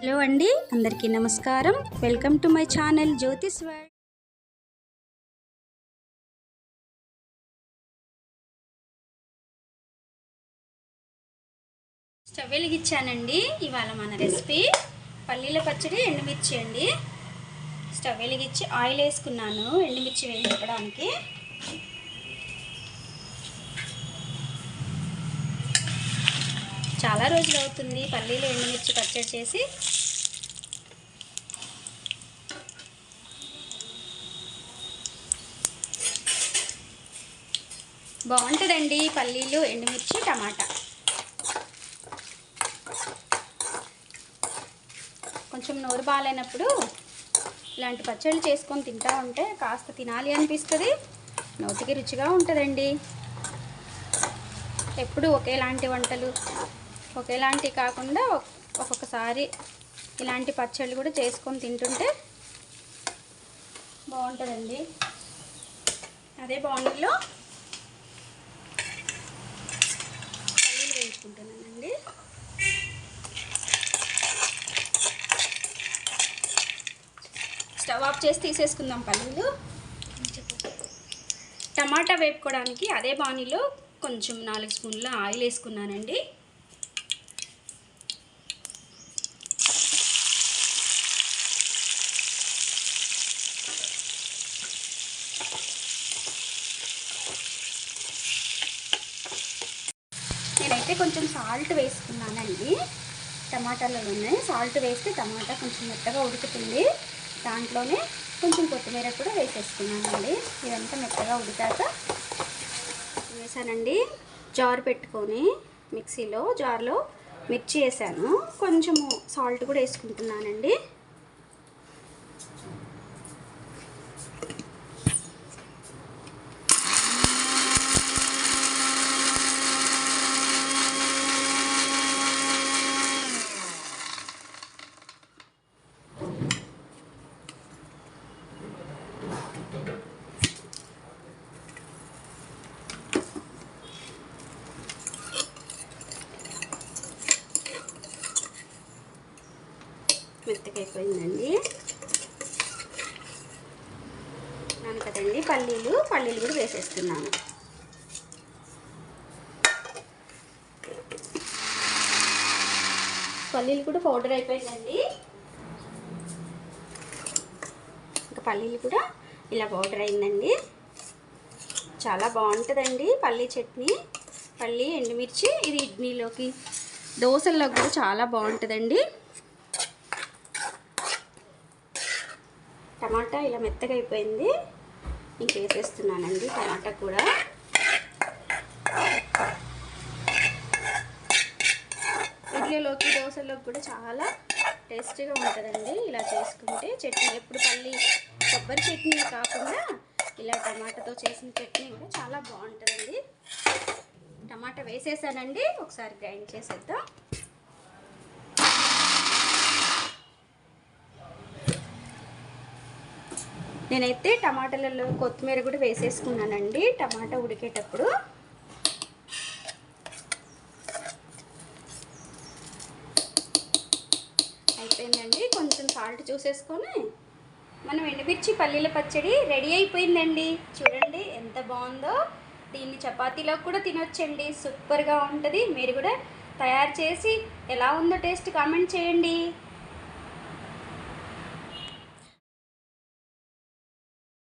Hello అండి అందరికీ నమస్కారం. Welcome to my channel Jyotish world stove వెలిగించానండి ఇవాళ మన రెసిపీ పల్లీల పచ్చడి ఎండుమిర్చి అండి. స్టవ్ వెలిగించి ఆయిల్ వేసుకున్నాను ఎండుమిర్చి వేయించడానికి చాలా రోజులు అవుతుంది. పల్లీలు ఎండుమిర్చి పచ్చడి చేసి. బాగుంటుందండి పల్లీలు ఎండుమిర్చి టమాటా. కొంచెం నోరు బాగాలేనప్పుడు ఇలాంటి పచ్చళ్ళు చేసుకొని తింటా ఉంటే కాస్త తినాలి అనిపిస్తుంది. నోటికి రుచిగా ఉంటుందండి. ఎప్పుడు ఒకేలాంటి వంటలు. ఒకేలాంటి కాకుండా ఒక్కొక్కసారి ఇలాంటి పచ్చళ్ళు కూడా చేసుకొని తింటుంటే బాగుంటుందండి. అదే బాగుండిలో పల్లీలు వేయించుకుంటున్నానండి. స్టవ్ ఆఫ్ చేసి తీసేసుకుందాం పల్లీలు. టమాటా వేపుకోవడానికి అదే బాణీలో కొంచెం నాలుగు స్పూన్ల ఆయిల్ వేసుకున్నానండి. నేనైతే కొంచెం సాల్ట్ వేసుకున్నానండి. టమాటాలలోనే సాల్ట్ వేస్తే టమాటా కొంచెం మెత్తగా ఉడుకుతుంది. దాంట్లోనే కొంచెం కొత్తిమీర కూడా వేసేసుకున్నానండి. ఇదంతా మెత్తగా ఉడికాక వేసానండి. జార్ పెట్టుకొని మిక్సీలో జార్లో మిర్చి వేసాను. కొంచెము సాల్ట్ కూడా వేసుకుంటున్నానండి. మెత్తగా అయిపోయిందండి కదండి పల్లీలు పల్లీలు కూడా వేసేస్తున్నాను. పల్లీలు కూడా పౌడర్ అయిపోయిందండి. ఇంకా పల్లీలు కూడా ఇలా పౌడర్ అయిందండి. చాలా బాగుంటుందండి పల్లీ చట్నీ. పల్లి ఎండుమిర్చి ఇది ఇడ్లీలోకి. దోశల్లో కూడా చాలా బాగుంటుందండి. టమాటా ఇలా మెత్తగా అయిపోయింది. ఇంక వేసేస్తున్నానండి టమాటా కూడా. ఇడ్లీలోకి దోశలోకి కూడా చాలా టేస్టీగా ఉంటుందండి. ఇలా చేసుకుంటే చట్నీ ఎప్పుడు పల్లి కొబ్బరి చట్నీ కాకుండా ఇలా టమాటాతో చేసిన చట్నీ కూడా చాలా బాగుంటుందండి. టమాటా వేసేసానండి. ఒకసారి గ్రైండ్ చేసేద్దాం. నేనైతే టమాటాలలో కొత్తిమీర కూడా వేసేసుకున్నానండి. టమాటా ఉడికేటప్పుడు అయిపోయిందండి. కొంచెం సాల్ట్ చూసేసుకొని మనం ఎండుమిర్చి పల్లీల పచ్చడి రెడీ అయిపోయిందండి. చూడండి ఎంత బాగుందో. దీన్ని చపాతీలో కూడా తినొచ్చండి. సూపర్గా ఉంటుంది. మీరు కూడా తయారు చేసి ఎలా ఉందో టేస్ట్ కామెంట్ చేయండి.